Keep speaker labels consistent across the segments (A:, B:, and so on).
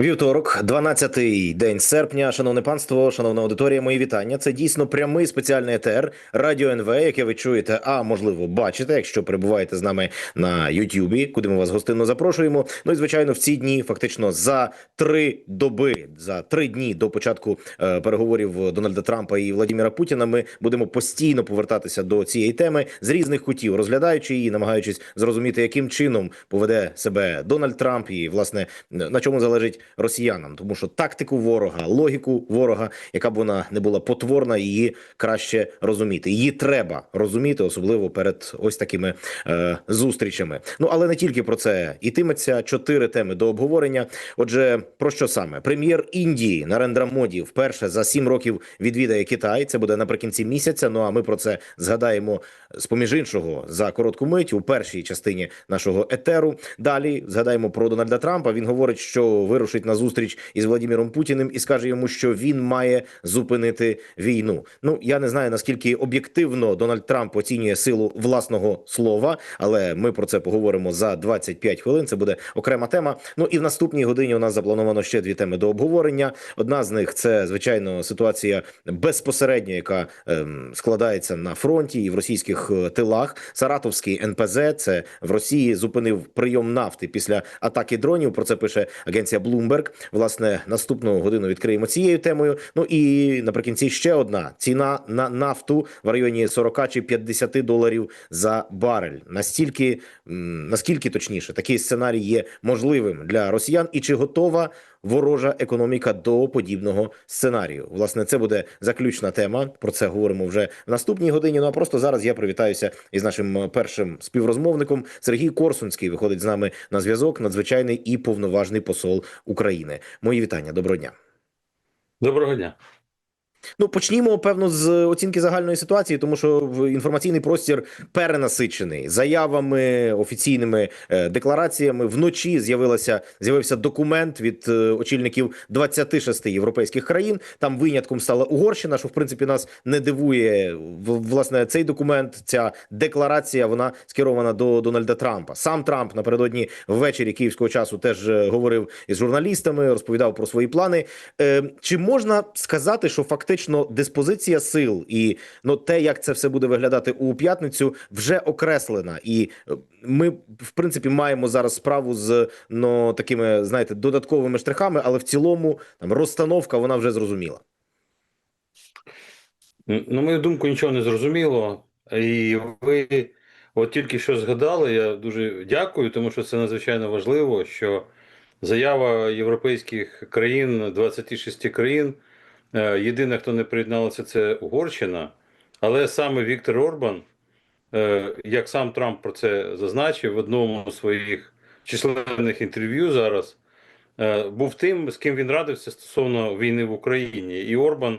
A: Вівторок, 12-й день серпня. Шановне панство, шановна аудиторія, мої вітання. Це дійсно прямий спеціальний етер Радіо НВ, яке ви чуєте, а можливо бачите, якщо перебуваєте з нами на Ютубі, куди ми вас гостинно запрошуємо. Ну і звичайно, в ці дні, фактично за три доби, за три дні до початку е, переговорів Дональда Трампа і Владимира Путіна, ми будемо постійно повертатися до цієї теми з різних кутів, розглядаючи її, намагаючись зрозуміти, яким чином поведе себе Дональд Трамп, і власне на чому залежить росіянам, тому що тактику ворога, логіку ворога, яка б вона не була потворна, її краще розуміти. Її треба розуміти, особливо перед ось такими е, зустрічами. Ну але не тільки про це ітиметься чотири теми до обговорення. Отже, про що саме прем'єр Індії Нарендра Моді вперше за сім років відвідає Китай. Це буде наприкінці місяця. Ну а ми про це згадаємо з поміж іншого за коротку мить у першій частині нашого етеру. Далі згадаємо про Дональда Трампа. Він говорить, що вирушить на зустріч із Владимиром Путіним і скаже йому, що він має зупинити війну. Ну я не знаю наскільки об'єктивно Дональд Трамп оцінює силу власного слова, але ми про це поговоримо за 25 хвилин. Це буде окрема тема. Ну і в наступній годині у нас заплановано ще дві теми до обговорення. Одна з них це звичайно ситуація безпосередньо, яка ем, складається на фронті і в російських е, тилах. Саратовський НПЗ це в Росії зупинив прийом нафти після атаки дронів. Про це пише агенція Bloomberg. Власне, наступну годину відкриємо цією темою. Ну і наприкінці ще одна ціна на нафту в районі 40 чи 50 доларів за барель. Настільки наскільки точніше такий сценарій є можливим для росіян, і чи готова ворожа економіка до подібного сценарію? Власне, це буде заключна тема. Про це говоримо вже в наступній годині. Ну а просто зараз я привітаюся із нашим е, першим співрозмовником Сергій Корсунський. Виходить з нами на зв'язок. Надзвичайний і повноважний посол України. Мої вітання. Доброго дня.
B: Доброго дня.
A: Ну, почнімо певно з оцінки загальної ситуації, тому що в інформаційний простір перенасичений заявами, офіційними е, деклараціями. Вночі з'явилася з'явився документ від е, очільників 26 європейських країн. Там винятком стала Угорщина, що в принципі нас не дивує. Власне, цей документ, ця декларація, вона скерована до Дональда Трампа. Сам Трамп напередодні ввечері київського часу теж е, говорив із журналістами, розповідав про свої плани. Чи можна сказати, що фактично диспозиція сил і ну те, як це все буде виглядати у п'ятницю, вже окреслена, і е, ми в принципі маємо зараз справу з ну такими, знаєте, додатковими штрихами, але в цілому там розстановка вона вже зрозуміла.
B: На мою думку, нічого не зрозуміло. І ви от тільки що згадали, я дуже дякую, тому що це надзвичайно важливо, що заява європейських країн, 26 країн, єдине, хто не приєдналося, це Угорщина. Але саме Віктор Орбан, е, як сам Трамп про це зазначив в одному з своїх численних інтерв'ю зараз, е, був тим, з ким він радився стосовно війни в Україні. І Орбан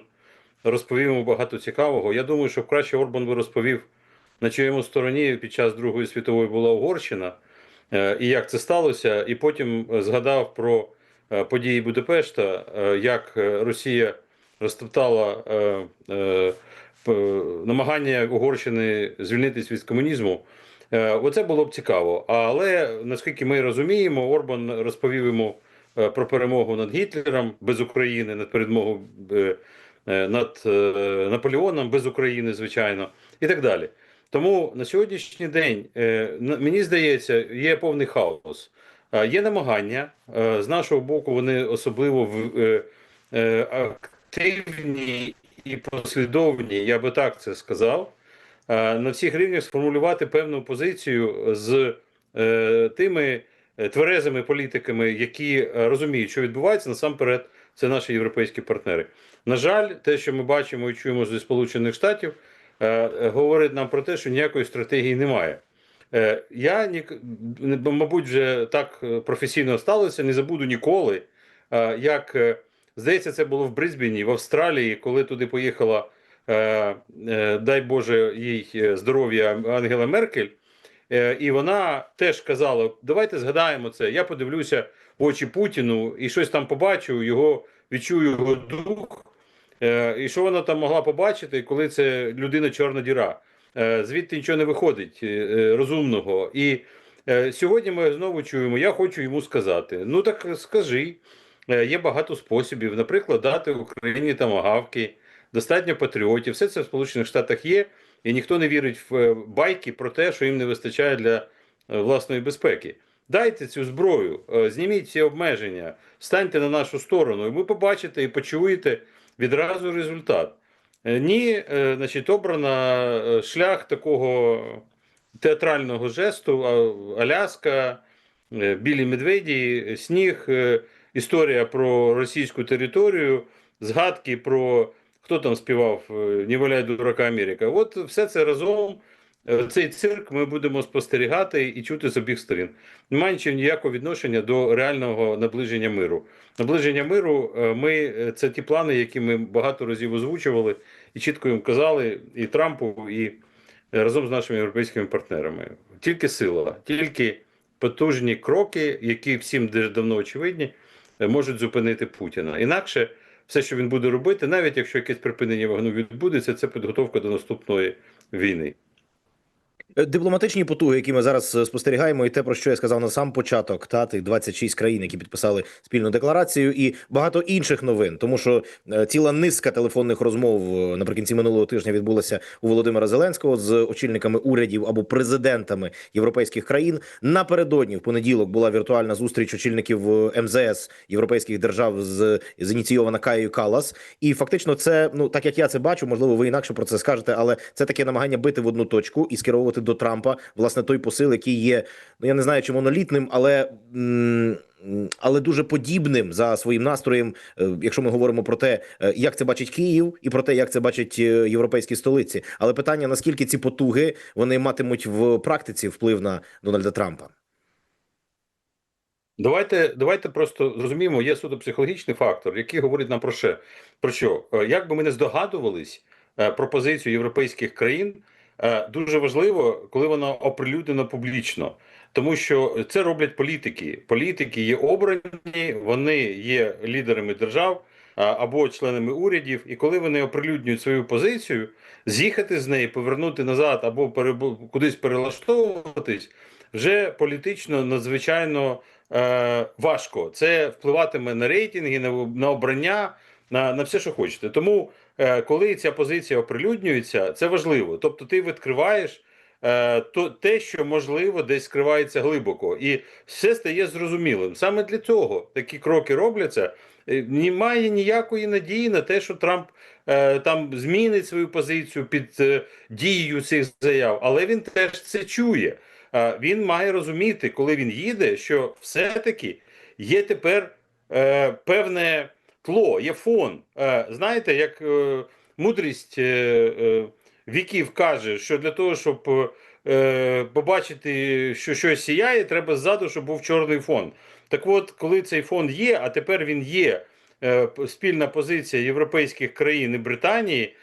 B: розповів йому багато цікавого. Я думаю, що краще Орбан би розповів, на чиєму стороні під час Другої світової була Угорщина, е, і як це сталося, і потім е, згадав про е, події Будапешта, е, як е, Росія розтоптала е, е, намагання Угорщини звільнитись від комунізму. Е, Оце було б цікаво. Але наскільки ми розуміємо, Орбан розповів йому е, про перемогу над Гітлером без України, над перемогу е, е, над е, Наполеоном без України, звичайно, і так далі. Тому на сьогоднішній день е, мені здається, є повний хаос. Е, Є намагання з нашого боку, вони особливо в- е, е, активні і послідовні, я би так це сказав, е, на всіх рівнях сформулювати певну позицію з е, тими е, тверезими політиками, які розуміють, що відбувається насамперед, це наші європейські партнери. На жаль, те, що ми бачимо і чуємо зі Сполучених Штатів, говорить нам про те, що ніякої стратегії немає. Я мабуть, вже так професійно сталося, не забуду ніколи, як здається, це було в Брисбені, в Австралії, коли туди поїхала, е, е, дай Боже, їй е, здоров'я Ангела Меркель. Е, І вона теж казала: давайте згадаємо це. Я подивлюся в очі Путіну і щось там побачу, його відчую його дух. Е, І що вона там могла побачити, коли це людина чорна діра? Е, Звідти нічого не виходить е, е, розумного. І е, сьогодні ми знову чуємо, я хочу йому сказати. Ну так скажи, є багато способів, наприклад, дати Україні тамагавки, достатньо патріотів. Все це в Сполучених Штатах є, і ніхто не вірить в е, байки про те, що їм не вистачає для е, власної безпеки. Дайте цю зброю, е, зніміть ці обмеження, станьте на нашу сторону, і ви побачите і почуєте відразу результат. Е, Ні, е, значить, обрана е, шлях такого театрального жесту, Аляска, е, білі медведі, сніг, е, історія про російську територію, згадки про хто там співав е, «Не валяй дурака Америка. От все це разом. е, Цей цирк ми будемо спостерігати і чути з обох сторін. Нічого ніякого відношення до реального наближення миру. Наближення миру е, ми це ті плани, які ми багато разів озвучували і чітко їм казали і Трампу, і разом з нашими європейськими партнерами. Тільки сила, тільки потужні кроки, які всім давно очевидні, можуть зупинити Путіна. Інакше все, що він буде робити, навіть якщо якесь припинення вогню відбудеться, це підготовка до наступної війни.
A: Е, Дипломатичні потуги, які ми зараз е, спостерігаємо, і те, про що я сказав на сам початок, та тих 26 країн, які підписали спільну декларацію, і багато інших новин, тому що е, ціла низка телефонних розмов наприкінці минулого тижня відбулася у Володимира Зеленського з очільниками урядів або президентами європейських країн. Напередодні в понеділок була віртуальна зустріч очільників МЗС європейських держав з зініційована Каєю Калас. І фактично, це ну так як я це бачу, можливо, ви інакше про це скажете, але це таке намагання бити в одну точку і скеровувати до Трампа власне той посил, який є. Ну я не знаю, чи монолітним, але. Але дуже подібним за своїм настроєм, е, якщо ми говоримо про те, е, як це бачить Київ, і про те, як це бачать е, європейські столиці. Але питання: наскільки ці потуги вони матимуть в практиці вплив на Дональда Трампа?
B: Давайте, давайте просто зрозуміємо, є суто психологічний фактор, який говорить нам про що? Про що? Як би ми не здогадувались е, про позицію європейських країн, дуже важливо, коли вона оприлюднена публічно. Тому що це роблять політики. Політики є обрані, вони є лідерами держав або членами урядів. І коли вони оприлюднюють свою позицію, з'їхати з неї, повернути назад або кудись перелаштовуватись, вже політично надзвичайно е, важко. Це впливатиме на рейтинги, на, на обрання, на, на все, що хочете. Тому, е, коли ця позиція оприлюднюється, це важливо. Тобто, ти відкриваєш е, те, що можливо десь скривається глибоко, і все стає зрозумілим. Саме для цього такі кроки робляться. Е, Немає ніякої надії на те, що Трамп е, там змінить свою позицію під е, дією цих заяв, але він теж це чує. Е, він має розуміти, коли він їде, що все-таки є тепер е, певне тло, є фон. Е, знаєте, як е, мудрість е, віків каже, що для того, щоб побачити, що щось сіяє, треба ззаду, щоб був чорний фон. Так от, коли цей фон є, а тепер він є. Спільна позиція європейських країн і Британії,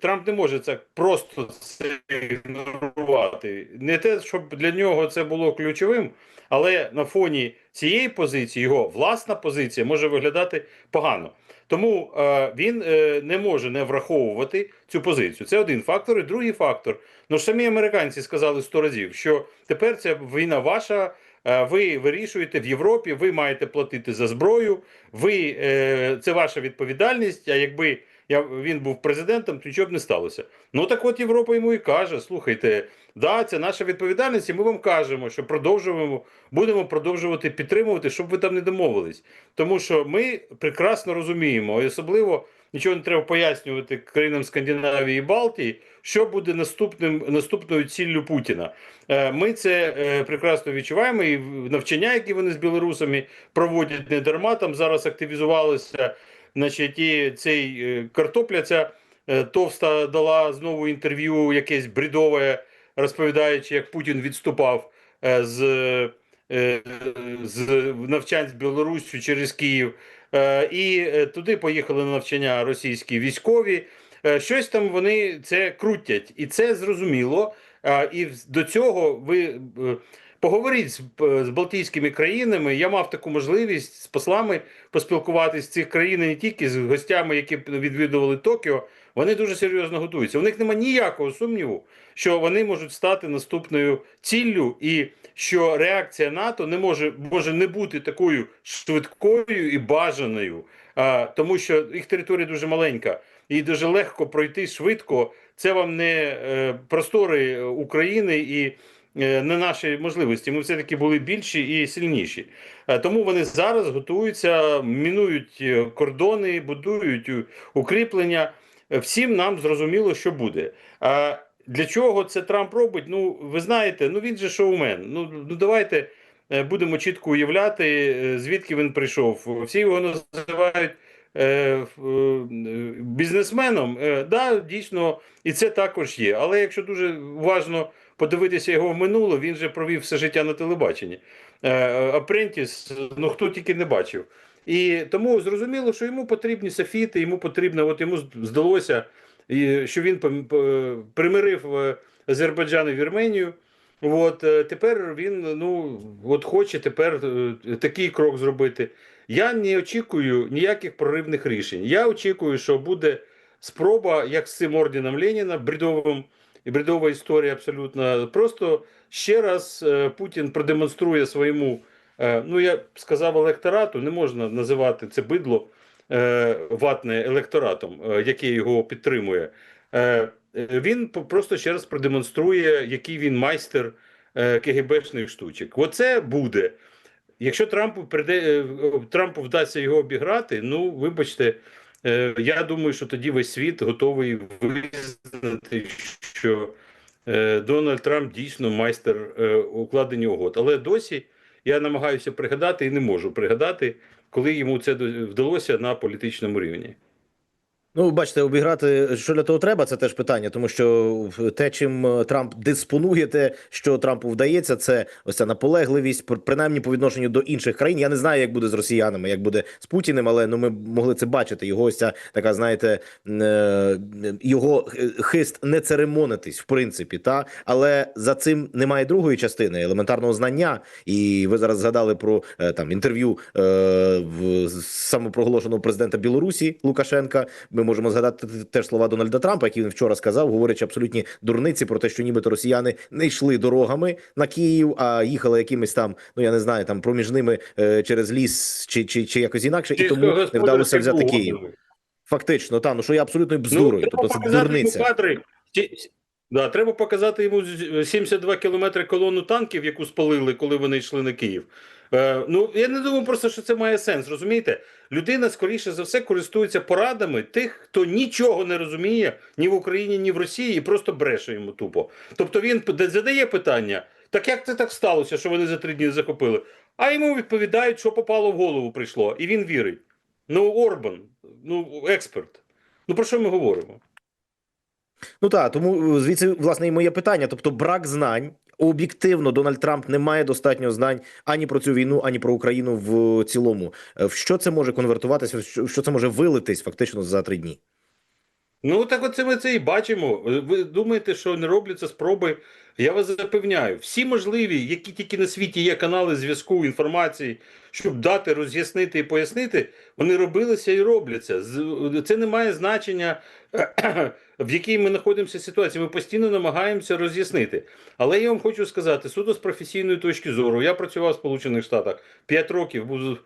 B: Трамп не може це просто це ігнорувати. Не те, щоб для нього це було ключовим, але на фоні цієї позиції його власна позиція може виглядати погано. Тому е, він е, не може не враховувати цю позицію. Це один фактор. І другий фактор. Ну ж самі американці сказали сто разів, що тепер ця війна ваша. е, Ви вирішуєте в Європі, ви маєте платити за зброю. Ви е, це ваша відповідальність. А якби я він був президентом, то нічого б не сталося. Ну так от Європа йому і каже: слухайте, да, це наша відповідальність, і ми вам кажемо, що продовжуємо, будемо продовжувати підтримувати, щоб ви там не домовились. Тому що ми прекрасно розуміємо, і особливо нічого не треба пояснювати країнам Скандинавії і Балтії, що буде наступним наступною ціллю Путіна. Е, Ми це е, прекрасно відчуваємо, і навчання, які вони з білорусами проводять не дарма, там зараз активізувалися. Значить, і цей е, картопля е, товста дала знову інтерв'ю, якесь бредове, розповідаючи, як Путін відступав е, з, з навчань з Білоруссю через Київ. І туди поїхали на навчання російські військові. Щось там вони це крутять, і це зрозуміло. І до цього ви поговоріть з, е, з Балтійськими країнами. Я мав таку можливість з послами поспілкуватись з цих країн, не тільки з гостями, які відвідували Токіо. Вони дуже серйозно готуються. У них немає ніякого сумніву, що вони можуть стати наступною ціллю, і що реакція НАТО не може може не бути такою швидкою і бажаною, а, тому що їх територія дуже маленька і дуже легко пройти швидко. Це вам не е, простори України і е, не наші можливості. Ми все таки були більші і сильніші. Е, Тому вони зараз готуються, мінують е, кордони, будують е, укріплення. Всім нам зрозуміло, що буде. А для чого це Трамп робить? Ну, ви знаєте, ну він же шоумен. Ну, ну давайте будемо чітко уявляти, звідки він прийшов. Всі його називають бізнесменом. Да, дійсно, і це також є. Але якщо дуже уважно подивитися його в минуле, він же провів все життя на телебаченні. Е, Апрентіс, ну хто тільки не бачив. І тому зрозуміло, що йому потрібні софіти, йому потрібно, от йому здалося, що він примирив е, Азербайджан і Вірменію. От е, тепер він ну от хоче тепер такий крок зробити. Я не очікую ніяких проривних рішень. Я очікую, що буде спроба, як з цим орденом Леніна, бредовим і бредова історія абсолютно. Просто ще раз е, Путін продемонструє своєму, е, ну я сказав, електорату, не можна називати це бидло е, ватне електоратом, який його підтримує. Е, е, Він просто ще раз продемонструє, який він майстер е, КГБшних штучок. Оце буде. Якщо Трампу прийде Трампу вдасться його обіграти, ну вибачте, я думаю, що тоді весь світ готовий визнати, що е, Дональд Трамп дійсно майстер е, укладення угод. Але досі я намагаюся пригадати і не можу пригадати, коли йому це вдалося на політичному рівні.
A: Ну, бачите, обіграти, що для того треба, це теж питання, тому що те, чим е, Трамп диспонує, те, що Трампу вдається, це ось ця наполегливість, пр- принаймні по відношенню до інших країн. Я не знаю, як буде з росіянами, як буде з Путіним, але ну ми могли це бачити. Його ось ця така, знаєте, е, його хист не церемонитись, в принципі, та але за цим немає другої частини елементарного знання. І ви зараз згадали про е, там інтерв'ю е, самопроголошеного президента Білорусі Лукашенка. Ми можемо згадати теж слова Дональда Трампа, які він вчора сказав, говорячи абсолютні дурниці про те, що нібито росіяни не йшли дорогами на Київ, а їхали якимись там, ну я не знаю, там проміжними е, через ліс чи, чи, чи якось інакше, і тому не вдалося взяти Київ. Фактично, та ну що є абсолютною бздурою,
B: Ну,
A: тобто це дурниця.
B: кадри. Да, треба показати йому з- 72 кілометри колону танків, яку спалили, коли вони йшли на Київ. Е, ну я не думаю просто, що це має сенс. Розумієте, людина скоріше за все користується порадами тих, хто нічого не розуміє ні в Україні, ні в Росії, і просто бреше йому тупо. Тобто він задає питання: так як це так сталося, що вони за три дні захопили? А йому відповідають, що попало в голову прийшло, і він вірить. Ну, Орбан, ну експерт. Ну про що ми говоримо?
A: Ну так, тому е, звідси власне і моє питання. Тобто, брак знань. Об'єктивно, Дональд Трамп не має достатньо знань ані про цю війну, ані про Україну в цілому. Е, В що це може конвертуватися? в що- це може вилитись фактично за три дні?
B: Ну так оце ми це і бачимо. Ви думаєте, що не робляться спроби? Я вас запевняю, всі можливі, які тільки на світі є канали зв'язку, інформації, щоб дати, роз'яснити і пояснити, вони робилися і робляться. Це не має значення, в якій ми знаходимося ситуації. Ми постійно намагаємося роз'яснити. Але я вам хочу сказати, суто з професійної точки зору, я працював в Сполучених Штатах 5 років, був е,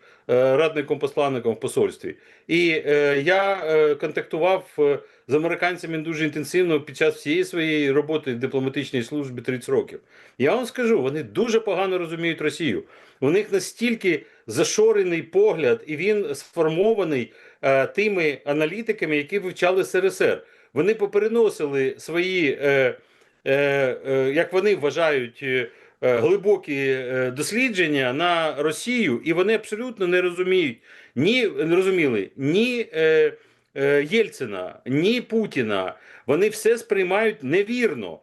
B: радником посланником в посольстві. І е, я е, контактував е, з американцями дуже інтенсивно під час всієї своєї роботи в дипломатичній службі 30 років. Я вам скажу, вони дуже погано розуміють Росію. У них настільки зашорений погляд, і він сформований е, тими аналітиками, які вивчали СРСР. Вони попереносили свої, е, е, е, як вони вважають, глибокі дослідження на Росію, і вони абсолютно не розуміють ні не розуміли ні Єльцина, ні Путіна. Вони все сприймають невірно.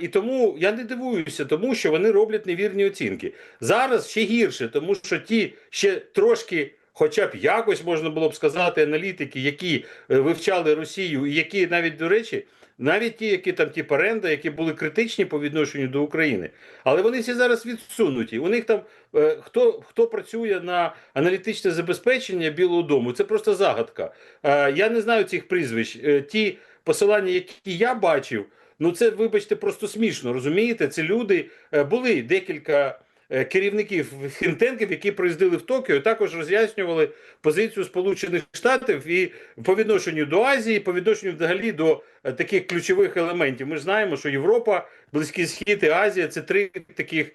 B: І тому я не дивуюся, тому що вони роблять невірні оцінки. Зараз ще гірше, тому що ті ще трошки, хоча б якось можна було б сказати, аналітики, які е, вивчали Росію, і які навіть до речі, навіть ті, які там ті паренда, які були критичні по відношенню до України, але вони всі зараз відсунуті. У них там е, хто хто працює на аналітичне забезпечення Білого Дому, це просто загадка. Е, я не знаю цих прізвищ. Е, ті посилання, які я бачив, ну це, вибачте, просто смішно. Розумієте? Це люди е, були декілька керівників хінтенків, які приїздили в Токіо, також роз'яснювали позицію Сполучених Штатів і по відношенню до Азії, по відношенню взагалі до е, таких ключових елементів. Ми ж знаємо, що Європа, Близький Схід і Азія це три таких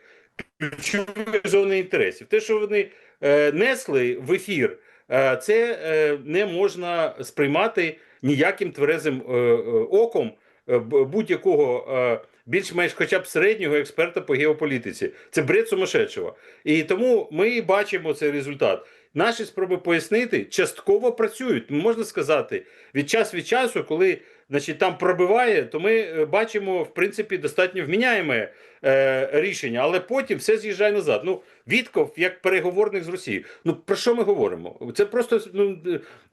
B: ключові зони інтересів. Те, що вони е, несли в ефір, е, це е, не можна сприймати ніяким тверезим е, е, оком е, будь-якого е, більш-менш хоча б середнього експерта по геополітиці. Це бред сумасшедшого. І тому ми бачимо цей результат. Наші спроби пояснити частково працюють. Можна сказати, від час від часу, коли значить, там пробиває, то ми е, бачимо в принципі достатньо вміняєме е, рішення, але потім все з'їжджає назад. Ну, Вітков як переговорник з Росією. Ну про що ми говоримо? Це просто ну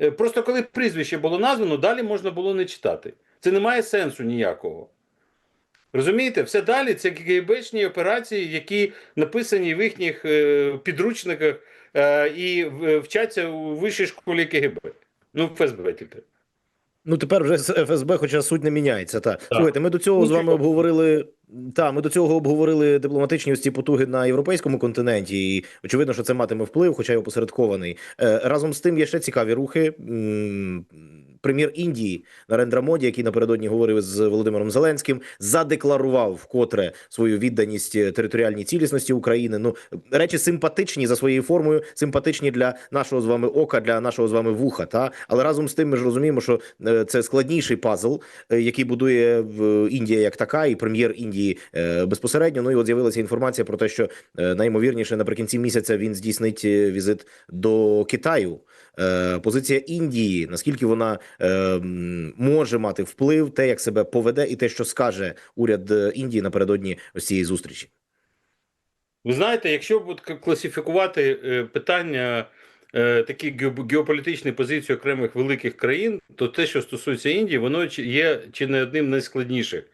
B: е, просто коли прізвище було названо, далі можна було не читати. Це не має сенсу ніякого. Розумієте, все далі це КГБшні операції, які написані в їхніх е, підручниках е, і вчаться у вищій школі КГБ. Ну, ФСБ тільки.
A: Ну тепер вже ФСБ, хоча суть не міняється. Та слухайте, ми до цього
B: Ну,
A: з вами обговорили. Та ми до цього обговорили дипломатичні ось ці потуги на європейському континенті, і очевидно, що це матиме вплив, хоча й опосередкований. Е, разом з тим є ще цікаві рухи. Прем'єр Індії Нарендра Моді, який напередодні говорив з Володимиром Зеленським, задекларував вкотре свою відданість е, територіальній цілісності України. Ну речі симпатичні за своєю формою, симпатичні для нашого з вами ока, для нашого з вами вуха. Та але разом з тим, ми ж розуміємо, що е, це складніший пазл, який будує Індія як така, і прем'єр Індії е, безпосередньо. Ну і от з'явилася інформація про те, що е, найімовірніше наприкінці місяця він здійснить е, візит до Китаю. Позиція Індії, наскільки вона може мати вплив, те, як себе поведе, і те, що скаже уряд Індії напередодні ось цієї зустрічі.
B: Ви знаєте, якщо класифікувати питання такі геополітичні позиції окремих великих країн, то те, що стосується Індії, воно є чи не одним найскладніших.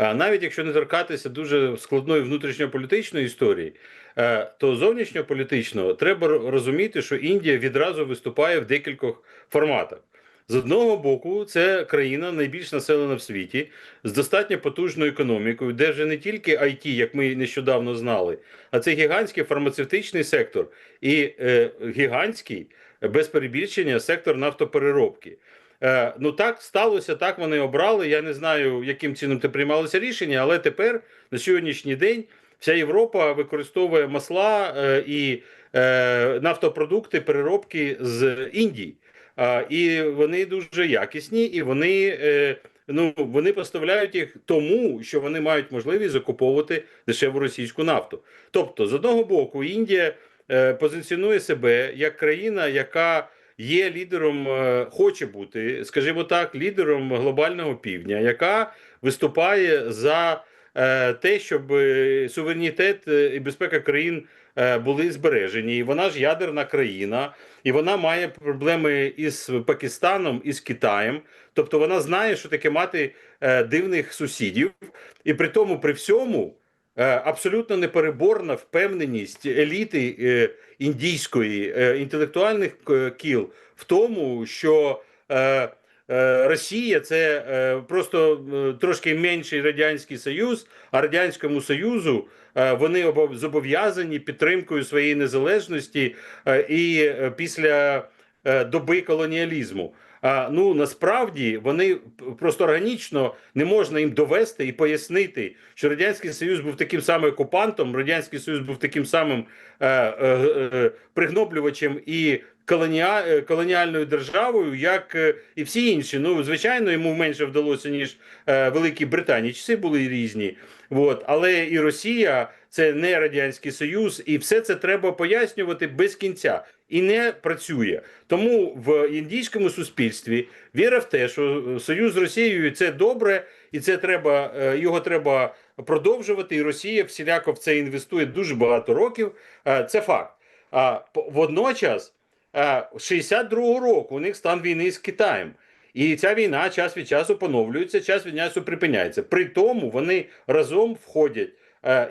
B: Навіть якщо не торкатися дуже складної внутрішньополітичної історії, е, то зовнішньополітично треба розуміти, що Індія відразу виступає в декількох форматах. З одного боку, це країна найбільш населена в світі з достатньо потужною економікою, де вже не тільки IT, як ми нещодавно знали, а це гігантський фармацевтичний сектор і е, гігантський без перебільшення сектор нафтопереробки. Е, ну так сталося, так вони обрали. Я не знаю, яким чином це приймалося рішення, але тепер на сьогоднішній день вся Європа використовує масла е, і е, нафтопродукти переробки з Індії. А, і вони дуже якісні, і вони, е, ну, вони поставляють їх тому, що вони мають можливість закуповувати дешеву російську нафту. Тобто, з одного боку, Індія е, позиціонує себе як країна, яка є лідером, е, хоче бути, скажімо так, лідером глобального півдня, яка виступає за е, те, щоб е, суверенітет і безпека країн були збережені. І вона ж ядерна країна, і вона має проблеми із Пакистаном і з Китаєм. Тобто вона знає, що таке мати дивних сусідів, і при тому, при всьому. Е, Абсолютно непереборна впевненість еліти е, індійської е, інтелектуальних кіл в тому, що Росія це просто трошки менший радянський союз, а радянському союзу вони обов- зобов'язані підтримкою своєї незалежності і після доби колоніалізму. Ну насправді вони просто органічно не можна їм довести і пояснити, що радянський союз був таким самим окупантом, радянський союз був таким самим е, е, е, пригноблювачем і колоніа, е, колоніальною державою, як е, і всі інші. Ну звичайно, йому менше вдалося ніж е, Великій Британії. Часи були різні. От але і Росія це не радянський союз, і все це треба пояснювати без кінця. І не працює. Тому в індійському суспільстві віра в те, що е, союз з Росією це добре, і це треба е, його треба продовжувати. І Росія всіляко в це інвестує дуже багато років. Е, Це факт. А водночас, е, з 62-го року у них стан війни з Китаєм. І ця війна час від часу поновлюється, час від часу припиняється. При тому вони разом входять е,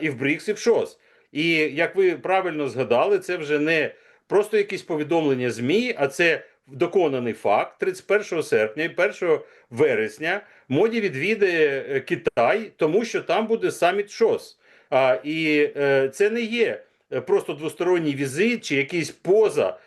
B: і в БРІКС, і в ШОС. І як ви правильно згадали, це вже не просто якісь повідомлення ЗМІ, а це доконаний факт 31 серпня і 1 вересня моді відвідає е, Китай, тому що там буде саміт ШОС. А, і е, це не є е, просто двосторонній візит чи якийсь поза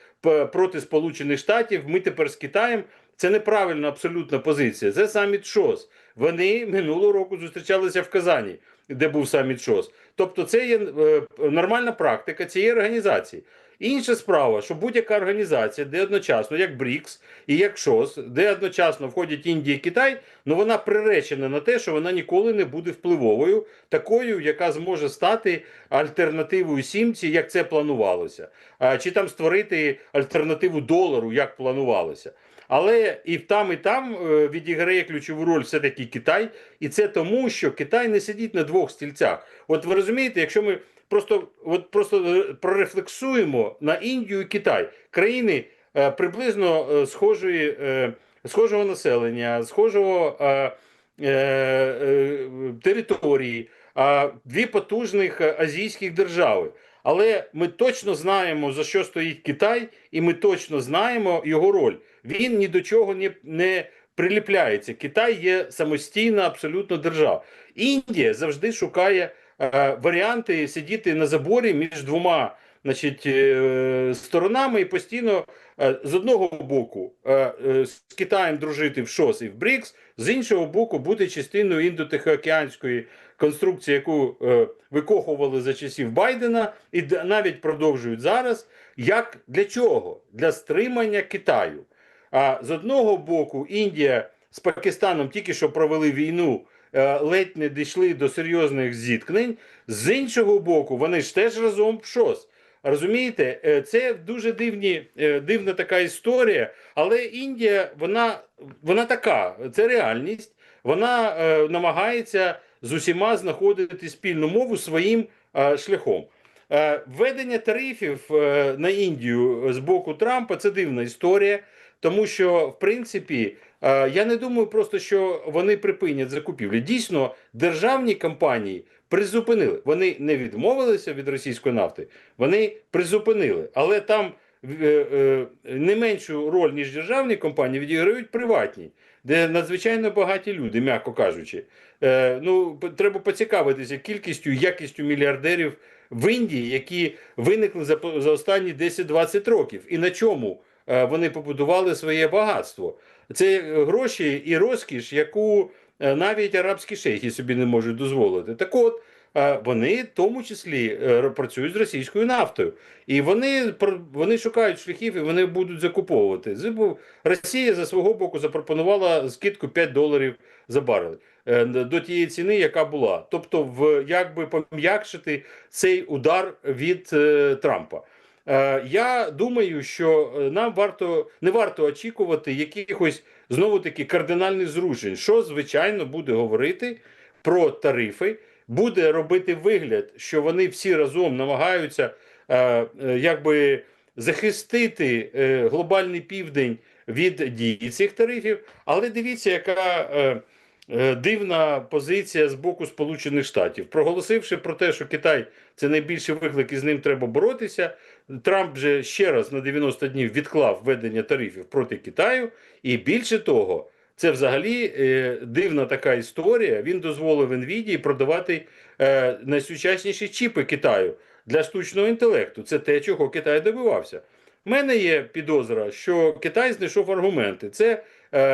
B: проти Сполучених Штатів. Ми тепер з Китаєм. Це неправильна абсолютна позиція. Це саміт ШОС. Вони минулого року зустрічалися в Казані, де був саміт ШОС. Тобто, це є е, нормальна практика цієї організації. Інша справа, що будь-яка організація, де одночасно, як БРІКС і як ШОС, де одночасно входять Індія і Китай, ну вона приречена на те, що вона ніколи не буде впливовою, такою, яка зможе стати альтернативою сімці, як це планувалося, а, чи там створити альтернативу долару, як планувалося. Але і там, і там е, відіграє ключову роль все-таки Китай, і це тому, що Китай не сидить на двох стільцях. От ви розумієте, якщо ми просто от просто е, прорефлексуємо на Індію і Китай, країни е, приблизно схожої, схожого населення, схожого території, дві потужних азійських держави. Але ми точно знаємо, за що стоїть Китай, і ми точно знаємо його роль. Він ні до чого не, не приліпляється. Китай є самостійна абсолютно держава. Індія завжди шукає е, варіанти сидіти на заборі між двома значить, е, сторонами і постійно е, з одного боку е, з Китаєм дружити в ШОС і в БРІКС, з іншого боку, бути частиною індотихоокеанської конструкції, яку викохували за часів Байдена, і навіть продовжують зараз. Як для чого? Для стримання Китаю. А з одного боку, Індія з Пакистаном тільки що провели війну, е, ледь не дійшли до серйозних зіткнень. З іншого боку, вони ж теж разом в ШОС. Розумієте, Е, це дуже дивні, е, дивна така історія, але Індія, вона, вона така, це реальність. Вона намагається з усіма знаходити спільну мову своїм шляхом. Е, Введення тарифів е, на Індію з боку Трампа це дивна історія, тому що, в принципі, е, я не думаю просто, що вони припинять закупівлі. Дійсно, державні компанії призупинили. Вони не відмовилися від російської нафти, вони призупинили. Але там не меншу роль, ніж державні компанії, відіграють приватні, де надзвичайно багаті люди, м'яко кажучи. Ну, треба поцікавитися кількістю, якістю мільярдерів в Індії, які виникли за, за останні 10-20 років. І на чому е, вони побудували своє багатство? Це е, гроші і розкіш, яку е, навіть арабські шейхи собі не можуть дозволити. Так от. Вони в тому числі працюють з російською нафтою, і вони вони шукають шляхів і вони будуть закуповувати. Росія за свого боку запропонувала скидку 5 доларів за барель до тієї ціни, яка була. Тобто, в якби пом'якшити цей удар від е, Трампа. Е, я думаю, що е, нам варто не варто очікувати якихось знову таки кардинальних зрушень, що звичайно буде говорити про тарифи, буде робити вигляд, що вони всі разом намагаються е, е, якби захистити е, глобальний південь від дії цих тарифів. Але дивіться, яка е, е, дивна позиція з боку Сполучених Штатів, проголосивши про те, що Китай це найбільший виклик, і з ним треба боротися. Трамп вже ще раз на 90 днів відклав введення тарифів проти Китаю, і більше того, це взагалі е, дивна така історія. Він дозволив Nvidia продавати е, найсучасніші чіпи Китаю для штучного інтелекту. Це те, чого Китай добивався. У мене є підозра, що Китай знайшов аргументи. Це е,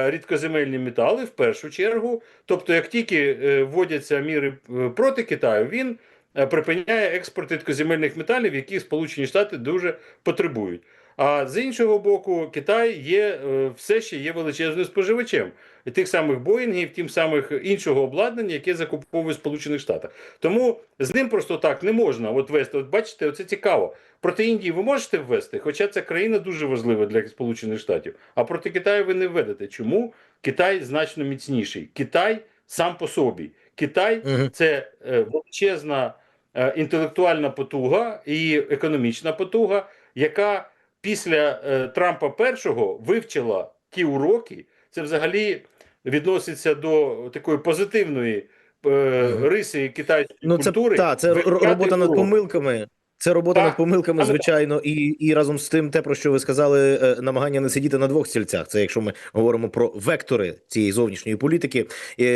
B: рідкоземельні метали в першу чергу. Тобто, як тільки е, вводяться міри е, проти Китаю, він е, припиняє експорт рідкоземельних металів, які Сполучені Штати дуже потребують. А з іншого боку, Китай є е, все ще є величезним споживачем тих самих Боїнгів, тим самих іншого обладнання, яке закуповує в Сполучених Штатах. Тому з ним просто так не можна от вести. От бачите, оце цікаво. Проти Індії ви можете ввести, хоча ця країна дуже важлива для Сполучених Штатів. А проти Китаю ви не введете. Чому? Китай значно міцніший. Китай сам по собі. Китай це е, величезна е, інтелектуальна потуга і економічна потуга, яка після е, Трампа першого вивчила ті уроки. Це взагалі відноситься до такої позитивної е, риси китайської
A: Ну це
B: культури.
A: та це робота над
B: уроки.
A: помилками. Це робота
B: Так,
A: над помилками, звичайно, і, і разом з тим, те, про що ви сказали, е, намагання не сидіти на двох стільцях. Це якщо ми говоримо про вектори цієї зовнішньої політики.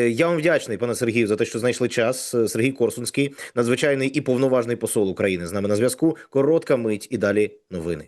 A: Я вам вдячний, пане Сергію, за те, що знайшли час. Сергій Корсунський, надзвичайний і повноважний посол України, з нами на зв'язку. Коротка мить і далі новини.